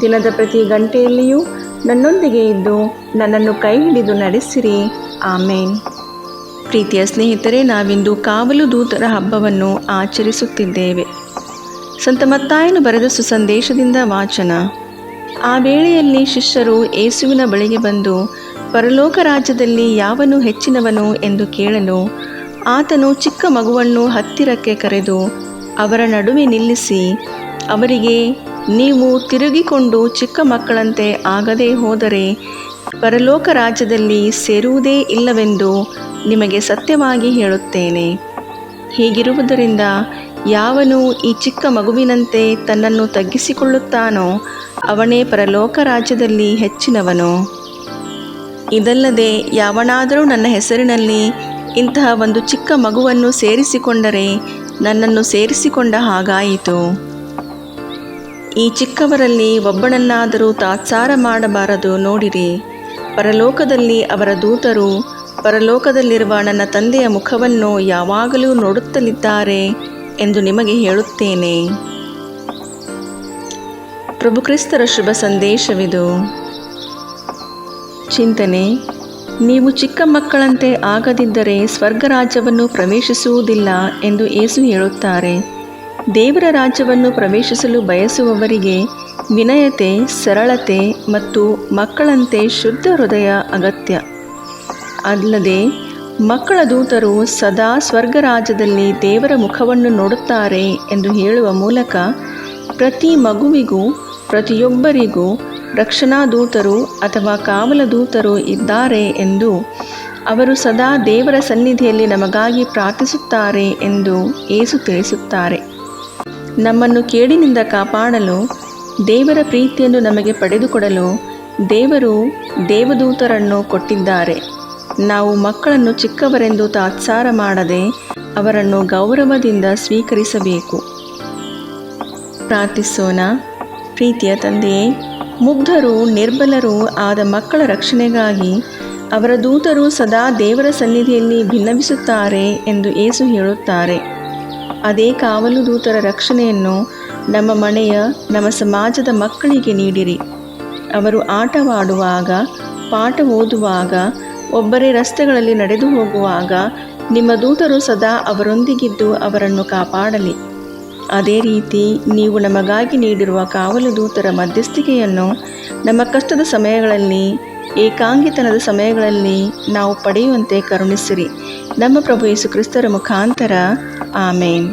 ದಿನದ ಪ್ರತಿ ಗಂಟೆಯಲ್ಲಿಯೂ ನನ್ನೊಂದಿಗೆ ಇದ್ದು ನನ್ನನ್ನು ಕೈ ಹಿಡಿದು ನಡೆಸಿರಿ. ಆಮೇನ್. ಪ್ರೀತಿಯ ಸ್ನೇಹಿತರೆ, ನಾವಿಂದು ಕಾವಲು ದೂತರ ಹಬ್ಬವನ್ನು ಆಚರಿಸುತ್ತಿದ್ದೇವೆ. ಸಂತ ಮತ್ತಾಯನು ಬರೆದ ಸುಸಂದೇಶದಿಂದ ವಾಚನ. ಆ ವೇಳೆಯಲ್ಲಿ ಶಿಷ್ಯರು ಏಸುವಿನ ಬಳಿಗೆ ಬಂದು, ಪರಲೋಕ ರಾಜ್ಯದಲ್ಲಿ ಯಾವನು ಹೆಚ್ಚಿನವನು ಎಂದು ಕೇಳಲು, ಆತನು ಚಿಕ್ಕ ಮಗುವನ್ನು ಹತ್ತಿರಕ್ಕೆ ಕರೆದು, ಅವರ ನಡುವೆ ನಿಲ್ಲಿಸಿ, ಅವರಿಗೆ ನೀವು ತಿರುಗಿಕೊಂಡು ಚಿಕ್ಕ ಮಕ್ಕಳಂತೆ ಆಗದೇ ಹೋದರೆ ಪರಲೋಕ ರಾಜ್ಯದಲ್ಲಿ ಸೇರುವುದೇ ಇಲ್ಲವೆಂದು ನಿಮಗೆ ಸತ್ಯವಾಗಿ ಹೇಳುತ್ತೇನೆ. ಹೀಗಿರುವುದರಿಂದ ಯಾವನು ಈ ಚಿಕ್ಕ ಮಗುವಿನಂತೆ ತನ್ನನ್ನು ತಗ್ಗಿಸಿಕೊಳ್ಳುತ್ತಾನೋ ಅವನೇ ಪರಲೋಕ ರಾಜ್ಯದಲ್ಲಿ ಹೆಚ್ಚಿನವನು. ಇದಲ್ಲದೆ ಯಾವನಾದರೂ ನನ್ನ ಹೆಸರಿನಲ್ಲಿ ಇಂತಹ ಒಂದು ಚಿಕ್ಕ ಮಗುವನ್ನು ಸೇರಿಸಿಕೊಂಡರೆ ನನ್ನನ್ನು ಸೇರಿಸಿಕೊಂಡ ಹಾಗಾಯಿತು. ಈ ಚಿಕ್ಕವರಲ್ಲಿ ಒಬ್ಬನನ್ನಾದರೂ ತಾತ್ಸಾರ ಮಾಡಬಾರದು ನೋಡಿರಿ. ಪರಲೋಕದಲ್ಲಿ ಅವರ ದೂತರು, ಪರಲೋಕದಲ್ಲಿರುವ ನನ್ನ ತಂದೆಯ ಮುಖವನ್ನು ಯಾವಾಗಲೂ ನೋಡುತ್ತಲಿದ್ದಾರೆ ಎಂದು ನಿಮಗೆ ಹೇಳುತ್ತೇನೆ. ಪ್ರಭು ಕ್ರಿಸ್ತರ ಶುಭ ಸಂದೇಶವಿದು. ಚಿಂತನೆ, ನೀವು ಚಿಕ್ಕ ಮಕ್ಕಳಂತೆ ಆಗದಿದ್ದರೆ ಸ್ವರ್ಗರಾಜ್ಯವನ್ನು ಪ್ರವೇಶಿಸುವುದಿಲ್ಲ ಎಂದು ಏಸು ಹೇಳುತ್ತಾರೆ. ದೇವರ ರಾಜ್ಯವನ್ನು ಪ್ರವೇಶಿಸಲು ಬಯಸುವವರಿಗೆ ವಿನಯತೆ, ಸರಳತೆ ಮತ್ತು ಮಕ್ಕಳಂತೆ ಶುದ್ಧ ಹೃದಯ ಅಗತ್ಯ. ಅಲ್ಲದೆ, ಮಕ್ಕಳ ದೂತರು ಸದಾ ಸ್ವರ್ಗ ರಾಜ್ಯದಲ್ಲಿ ದೇವರ ಮುಖವನ್ನು ನೋಡುತ್ತಾರೆ ಎಂದು ಹೇಳುವ ಮೂಲಕ ಪ್ರತಿ ಮಗುವಿಗೂ, ಪ್ರತಿಯೊಬ್ಬರಿಗೂ ರಕ್ಷಣಾ ದೂತರು ಅಥವಾ ಕಾವಲ ದೂತರು ಇದ್ದಾರೆ ಎಂದು ಅವರು ಸದಾ ದೇವರ ಸನ್ನಿಧಿಯಲ್ಲಿ ನಮಗಾಗಿ ಪ್ರಾರ್ಥಿಸುತ್ತಾರೆ ಎಂದು ಏಸು ತಿಳಿಸುತ್ತಾರೆ. ನಮ್ಮನ್ನು ಕೇಡಿನಿಂದ ಕಾಪಾಡಲು, ದೇವರ ಪ್ರೀತಿಯನ್ನು ನಮಗೆ ಪಡೆದುಕೊಡಲು ದೇವರು ದೇವದೂತರನ್ನು ಕೊಟ್ಟಿದ್ದಾರೆ. ನಾವು ಮಕ್ಕಳನ್ನು ಚಿಕ್ಕವರೆಂದು ತಾತ್ಸಾರ ಮಾಡದೆ ಅವರನ್ನು ಗೌರವದಿಂದ ಸ್ವೀಕರಿಸಬೇಕು. ಪ್ರಾರ್ಥಿಸೋಣ. ಪ್ರೀತಿಯ ತಂದೆಯೇ, ಮುಗ್ಧರು, ನಿರ್ಬಲರು ಆದ ಮಕ್ಕಳ ರಕ್ಷಣೆಗಾಗಿ ಅವರ ದೂತರು ಸದಾ ದೇವರ ಸನ್ನಿಧಿಯಲ್ಲಿ ಭಿನ್ನವಿಸುತ್ತಾರೆ ಎಂದು ಏಸು ಹೇಳುತ್ತಾರೆ. ಅದೇ ಕಾವಲು ದೂತರ ರಕ್ಷಣೆಯನ್ನು ನಮ್ಮ ಮನೆಯ, ನಮ್ಮ ಸಮಾಜದ ಮಕ್ಕಳಿಗೆ ನೀಡಿರಿ. ಅವರು ಆಟವಾಡುವಾಗ, ಪಾಠ ಓದುವಾಗ, ಒಬ್ಬರೇ ರಸ್ತೆಗಳಲ್ಲಿ ನಡೆದು ಹೋಗುವಾಗ ನಿಮ್ಮ ದೂತರು ಸದಾ ಅವರೊಂದಿಗಿದ್ದು ಅವರನ್ನು ಕಾಪಾಡಲಿ. ಅದೇ ರೀತಿ ನೀವು ನಮಗಾಗಿ ನೀಡಿರುವ ಕಾವಲು ದೂತರ ಮಧ್ಯಸ್ಥಿಕೆಯನ್ನು ನಮ್ಮ ಕಷ್ಟದ ಸಮಯಗಳಲ್ಲಿ, ಏಕಾಂಗಿತನದ ಸಮಯಗಳಲ್ಲಿ ನಾವು ಪಡೆಯುವಂತೆ ಕರುಣಿಸಿರಿ. ನಮ್ಮ ಪ್ರಭು ಯೇಸು ಕ್ರಿಸ್ತರ ಮುಖಾಂತರ ಆಮೇನ್